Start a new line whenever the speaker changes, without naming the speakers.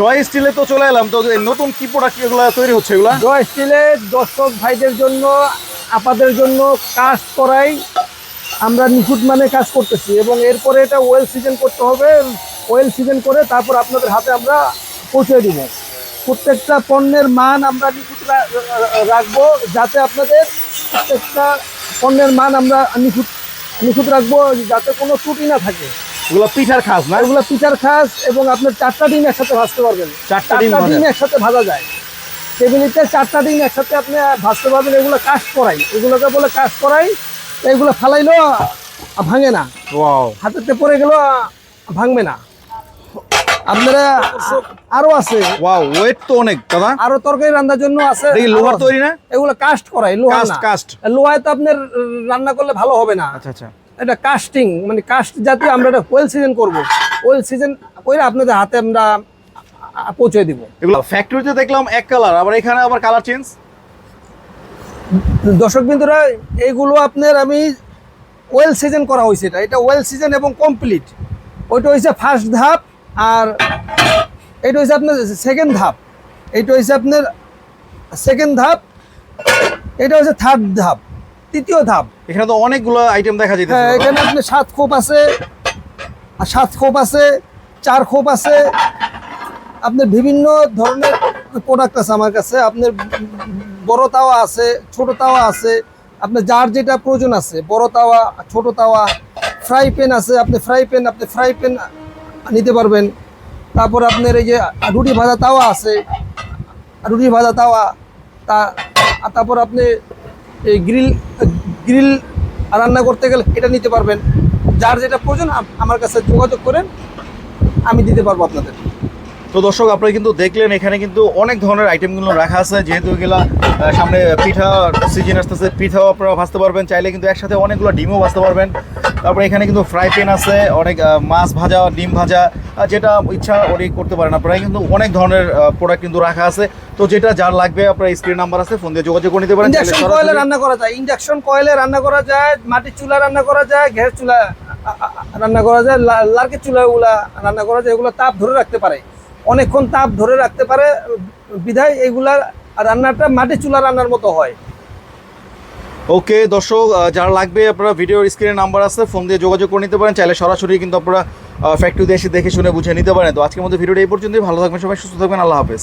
জয় স্টিলে তো চলে এলাম। তো নতুন কি প্রোডাক্ট এগুলো তৈরি হচ্ছে এগুলা?
জয় স্টিলের দর্শক ভাইদের জন্য, আপাদের জন্য কাজ করাই আমরা নিখুঁত মানে কাজ করতেছি এবং এরপরে এটা ওয়েল সিজন করতে হবে। ওয়েল সিজন করে তারপর আপনাদের হাতে আমরা পৌঁছে দিব। প্রত্যেকটা পণ্যের মান আমরা নিখুঁত রাখব যাতে আপনাদের প্রত্যেকটা পণ্যের মান আমরা নিখুঁত নিখুঁত রাখব যাতে কোনো ত্রুটি না থাকে।
এগুলো পিঠার খাস না?
এগুলো পিঠার খাস এবং আপনার চারটা ডিম একসাথে ভাজতে পারবেন।
চারটা ডিম
একসাথে ভাজা যায়। টেবিলিতে চারটা ডিম একসাথে আপনি ভাজতে পারবেন এগুলো কাস্ট করাই এগুলোকে বলে কাস্ট করাই এগুলো ফালাইলেও ভাঙে না। হাতেতে পড়ে আ- ভাঙবে না। আপনারা আরও আছে।
ওয়াও ওয়েট তো অনেক দাদা।
আরও তরকারি রান্নার জন্য আছে।
দেখি লোহার তৈরি না?
এগুলো কাস্ট করাই লোহা
কাস্ট কাস্ট।
লোহায় তো আপনার রান্না করলে ভালো হবে না।
আচ্ছা আচ্ছা।
এটা কাস্টিং মানে কাস্ট জাতীয় আমরা এটা ওয়েল সিজন করব। ওয়েল সিজন করে আপনাদের হাতে আমরা পৌঁছে দিব।
এগুলো ফ্যাক্টরিতে দেখলাম এক কালার আবার এখানে আবার কালার চেঞ্জ
দর্শক বিন্দুরা এইগুলো আপনার আমি ওয়েল সিজন করা হয়েছে এটা। এটা ওয়েল সিজন এবং কমপ্লিট ওইটা হয়েছে ফার্স্ট ধাপ আর এটা হয়েছে আপনার সেকেন্ড ধাপ। এইটা হয়েছে আপনার সেকেন্ড ধাপ এটা হচ্ছে থার্ড ধাপ। তৃতীয় ধাপ।
এখানে তো অনেকগুলো আইটেম দেখা যেতেছে
হ্যাঁ এখানে আপনি সাত খোপ আছে আর সাত খোপ আছে চার খোপ আছে। আপনার বিভিন্ন ধরনের প্রোডাক্ট আছে আমার কাছে। আপনার বড় তাওয়া আছে ছোট তাওয়া আছে আপনার যার যেটা প্রয়োজন আছে বড় তাওয়া ছোট তাওয়া ফ্রাই প্যান আছে আপনি ফ্রাই প্যান আপনি ফ্রাই প্যান নিতে পারবেন। তারপর আপনার এই যে রুটি ভাজা তাওয়া আছে রুটি ভাজা তাওয়া তা আর তারপর আপনি এই গ্রিল গ্রিল রান্না করতে গেলে এটা নিতে পারবেন। যার যেটা প্রয়োজন, আম- আমার কাছে যোগাযোগ করেন, আমি দিতে পারব আপনাদের।
তো দর্শক, আপনারা কিন্তু দেখলেন, এখানে কিন্তু অনেক ধরনের আইটেমগুলো রাখা আছে। যেহেতু এগুলা সামনে পিঠা সিজন আসতেছে, পিঠাও আপনারা ভাজতে পারবেন। চাইলে কিন্তু একসাথে অনেকগুলো ডিমও ভাজতে পারবেন। তারপরে এখানে কিন্তু ফ্রাই প্যান আছে অনেক মাছ ভাজা ডিম ভাজা যেটা ইচ্ছা ওটাই করতে পারেন আপনারা। কিন্তু অনেক ধরনের প্রোডাক্ট কিন্তু রাখা আছে। তো যেটা যার লাগবে আপনার স্ক্রিন নাম্বার আছে ফোন দিয়ে যোগাযোগ করে নিতে পারেন।
ইন্ডাকশন কয়েলে রান্না করা যায়। ইন্ডাকশন কয়েলে রান্না করা যায় মাটির চুলা রান্না করা যায় গ্যাস চুলা রান্না করা যায় লার্কের চুলাগুলা রান্না করা যায়। এগুলো তাপ ধরে রাখতে পারে। অনেকক্ষণ তাপ ধরে রাখতে পারে। বিধায় এগুলা রান্নাটা মাটির চুলা রান্নার মতো হয়।
ওকে, দর্শক যারা লাগবে আপনারা ভিডিওর স্ক্রিনে নাম্বার আছে, ফোন দিয়ে যোগাযোগ করে নিতে পারেন। চাইলে সরাসরি কিন্তু আপনারা ফ্যাক্টরি এসে দেখে শুনে বুঝে নিতে পারেন। তো আজকের মধ্যে ভিডিওটা এই পর্যন্তই। ভালো থাকবেন সবাই, সুস্থ থাকবেন। আল্লাহ হাফেজ।